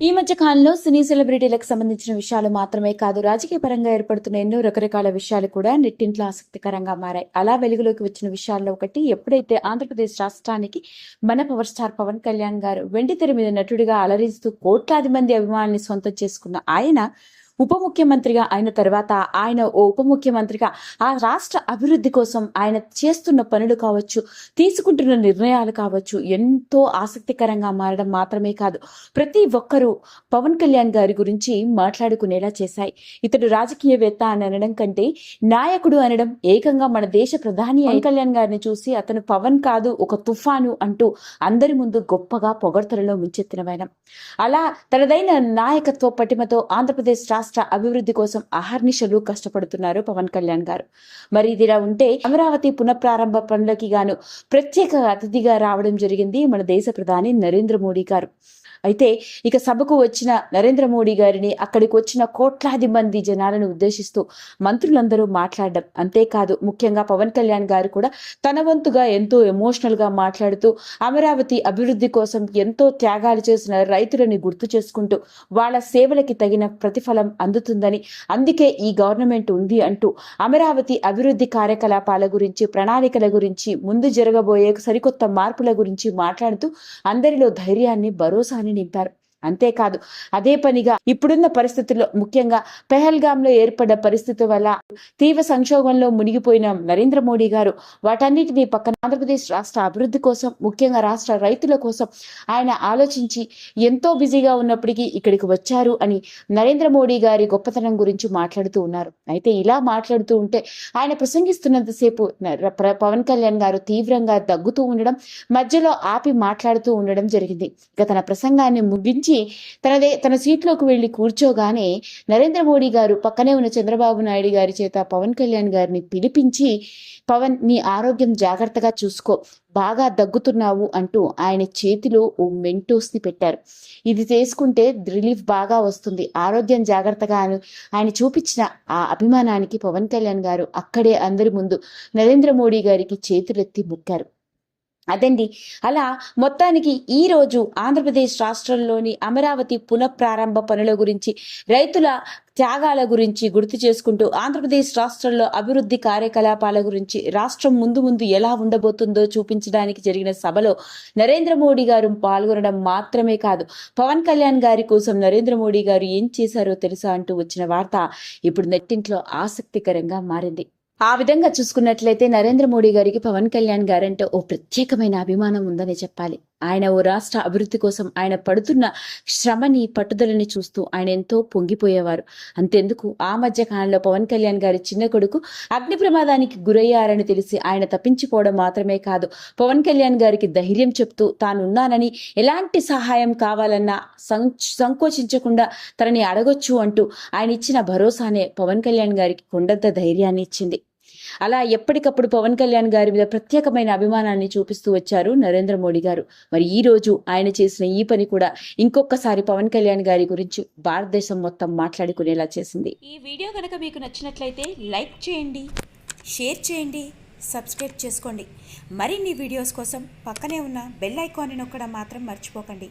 ఈ మధ్య కాలంలో సినీ సెలబ్రిటీలకు సంబంధించిన విషయాలు మాత్రమే కాదు రాజకీయ పరంగా ఏర్పడుతున్న ఎన్నో రకరకాల విషయాలు కూడా నెట్టింట్లో ఆసక్తికరంగా మారాయి. అలా వెలుగులోకి వచ్చిన విషయాల్లో ఒకటి ఎప్పుడైతే ఆంధ్రప్రదేశ్ రాష్ట్రానికి మన పవర్ స్టార్ పవన్ కళ్యాణ్ గారు వెండితెర మీద నటుడిగా అలరిస్తూ కోట్లాది మంది అభిమానుల్ని సొంతం చేసుకున్న ఆయన ఉప ముఖ్యమంత్రిగా అయిన తర్వాత ఆయన ఓ ఉప ముఖ్యమంత్రిగా ఆ రాష్ట్ర అభివృద్ధి కోసం ఆయన చేస్తున్న పనులు కావచ్చు తీసుకుంటున్న నిర్ణయాలు కావచ్చు ఎంతో ఆసక్తికరంగా మారడం మాత్రమే కాదు. ప్రతి ఒక్కరూ పవన్ కళ్యాణ్ గారి గురించి మాట్లాడుకునేలా చేశాయి. ఇతడు రాజకీయవేత్త అని అనడం కంటే నాయకుడు అనడం ఏకంగా మన దేశ ప్రధాని పవన్ కళ్యాణ్ గారిని చూసి అతను పవన్ కాదు ఒక తుఫాను అంటూ అందరి ముందు గొప్పగా పొగడ్తలలో ముంచెత్తిన అలా తనదైన నాయకత్వ పటిమతో ఆంధ్రప్రదేశ్ రాష్ట్ర రాష్ట్ర అభివృద్ధి కోసం అహర్నిశలు కష్టపడుతున్నారు పవన్ కళ్యాణ్ గారు. మరి ఇదిలా ఉంటే అమరావతి పునఃప్రారంభ పనులకి గాను ప్రత్యేక అతిథిగా రావడం జరిగింది మన దేశ ప్రధాని నరేంద్ర మోడీ గారు. అయితే ఇక సభకు వచ్చిన నరేంద్ర మోడీ గారిని అక్కడికి వచ్చిన కోట్లాది మంది జనాలను ఉద్దేశిస్తూ మంత్రులందరూ మాట్లాడడం అంతేకాదు. ముఖ్యంగా పవన్ కళ్యాణ్ గారు కూడా తన వంతుగా ఎంతో ఎమోషనల్గా మాట్లాడుతూ అమరావతి అభివృద్ధి కోసం ఎంతో త్యాగాలు చేసిన రైతులని గుర్తు చేసుకుంటూ వాళ్ళ సేవలకి తగిన ప్రతిఫలం అందుతుందని అందుకే ఈ గవర్నమెంట్ ఉంది అంటూ అమరావతి అభివృద్ధి కార్యకలాపాల గురించి ప్రణాళికల గురించి ముందు జరగబోయే సరికొత్త మార్పుల గురించి మాట్లాడుతూ అందరిలో ధైర్యాన్ని భరోసాని limpiar అంతేకాదు అదే పనిగా ఇప్పుడున్న పరిస్థితుల్లో ముఖ్యంగా పెహల్గాంలో ఏర్పడ్డ పరిస్థితి వల్ల తీవ్ర సంక్షోభంలో మునిగిపోయిన నరేంద్ర మోడీ గారు వాటన్నిటినీ పక్కన ఆంధ్రప్రదేశ్ రాష్ట్ర అభివృద్ధి కోసం ముఖ్యంగా రాష్ట్ర రైతుల కోసం ఆయన ఆలోచించి ఎంతో బిజీగా ఉన్నప్పటికీ ఇక్కడికి వచ్చారు అని నరేంద్ర మోడీ గారి గొప్పతనం గురించి మాట్లాడుతూ ఉన్నారు. అయితే ఇలా మాట్లాడుతూ ఉంటే ఆయన ప్రసంగిస్తున్నంతసేపు పవన్ కళ్యాణ్ గారు తీవ్రంగా దగ్గుతూ ఉండడం మధ్యలో ఆపి మాట్లాడుతూ ఉండడం జరిగింది. ఇక తన ప్రసంగాన్ని ముగించి తనదే తన సీట్లోకి వెళ్ళి కూర్చోగానే నరేంద్ర మోడీ గారు పక్కనే ఉన్న చంద్రబాబు నాయుడు గారి చేత పవన్ కళ్యాణ్ గారిని పిలిపించి పవన్ నీ ఆరోగ్యం జాగ్రత్తగా చూసుకో బాగా దగ్గుతున్నావు అంటూ ఆయన చేతిలో ఓ మెంటోస్ని పెట్టారు. ఇది చేసుకుంటే రిలీఫ్ బాగా వస్తుంది. ఆరోగ్యం జాగ్రత్తగా ఆయన చూపించిన ఆ అభిమానానికి పవన్ కళ్యాణ్ గారు అక్కడే అందరి ముందు నరేంద్ర మోడీ గారికి చేతులెత్తి మొక్కారు. అదండి. అలా మొత్తానికి ఈ రోజు ఆంధ్రప్రదేశ్ రాష్ట్రంలోని అమరావతి పునఃప్రారంభ పనుల గురించి రైతుల త్యాగాల గురించి గుర్తు చేసుకుంటూ ఆంధ్రప్రదేశ్ రాష్ట్రంలో అభివృద్ధి కార్యకలాపాల గురించి రాష్ట్రం ముందు ముందు ఎలా ఉండబోతుందో చూపించడానికి జరిగిన సభలో నరేంద్ర మోడీ గారు పాల్గొనడం మాత్రమే కాదు పవన్ కళ్యాణ్ గారి కోసం నరేంద్ర మోడీ గారు ఏం చేశారో తెలుసా అంటూ వచ్చిన వార్త ఇప్పుడు నెట్టింట్లో ఆసక్తికరంగా మారింది. ఆ విధంగా చూసుకున్నట్లయితే నరేంద్ర మోడీ గారికి పవన్ కళ్యాణ్ గారంటే ఓ ప్రత్యేకమైన అభిమానం ఉందని చెప్పాలి. ఆయన ఓ రాష్ట్ర అభివృద్ధి కోసం ఆయన పడుతున్న శ్రమని పట్టుదలని చూస్తూ ఆయన ఎంతో పొంగిపోయేవారు. అంతెందుకు? ఆ మధ్య కాలంలో పవన్ కళ్యాణ్ గారి చిన్న కొడుకు అగ్ని ప్రమాదానికి గురయ్యారని తెలిసి ఆయన తప్పించిపోవడం మాత్రమే కాదు పవన్ కళ్యాణ్ గారికి ధైర్యం చెప్తూ తానున్నానని ఎలాంటి సహాయం కావాలన్నా సం- సంకోచించకుండా తనని అడగొచ్చు అంటూ ఆయన ఇచ్చిన భరోసానే పవన్ కళ్యాణ్ గారికి కొండంత ధైర్యాన్ని ఇచ్చింది. అలా ఎప్పటికప్పుడు పవన్ కళ్యాణ్ గారి మీద ప్రత్యేకమైన అభిమానాన్ని చూపిస్తూ వచ్చారు నరేంద్ర మోడీ గారు. మరి ఈ రోజు ఆయన చేసిన ఈ పని కూడా ఇంకొకసారి పవన్ కళ్యాణ్ గారి గురించి భారతదేశం మొత్తం మాట్లాడుకునేలా చేసింది. ఈ వీడియో కనుక మీకు నచ్చినట్లయితే లైక్ చేయండి షేర్ చేయండి సబ్స్క్రైబ్ చేసుకోండి. మరిన్ని వీడియోస్ కోసం పక్కనే ఉన్న బెల్ ఐకాన్ని నొక్కడం మాత్రం మర్చిపోకండి.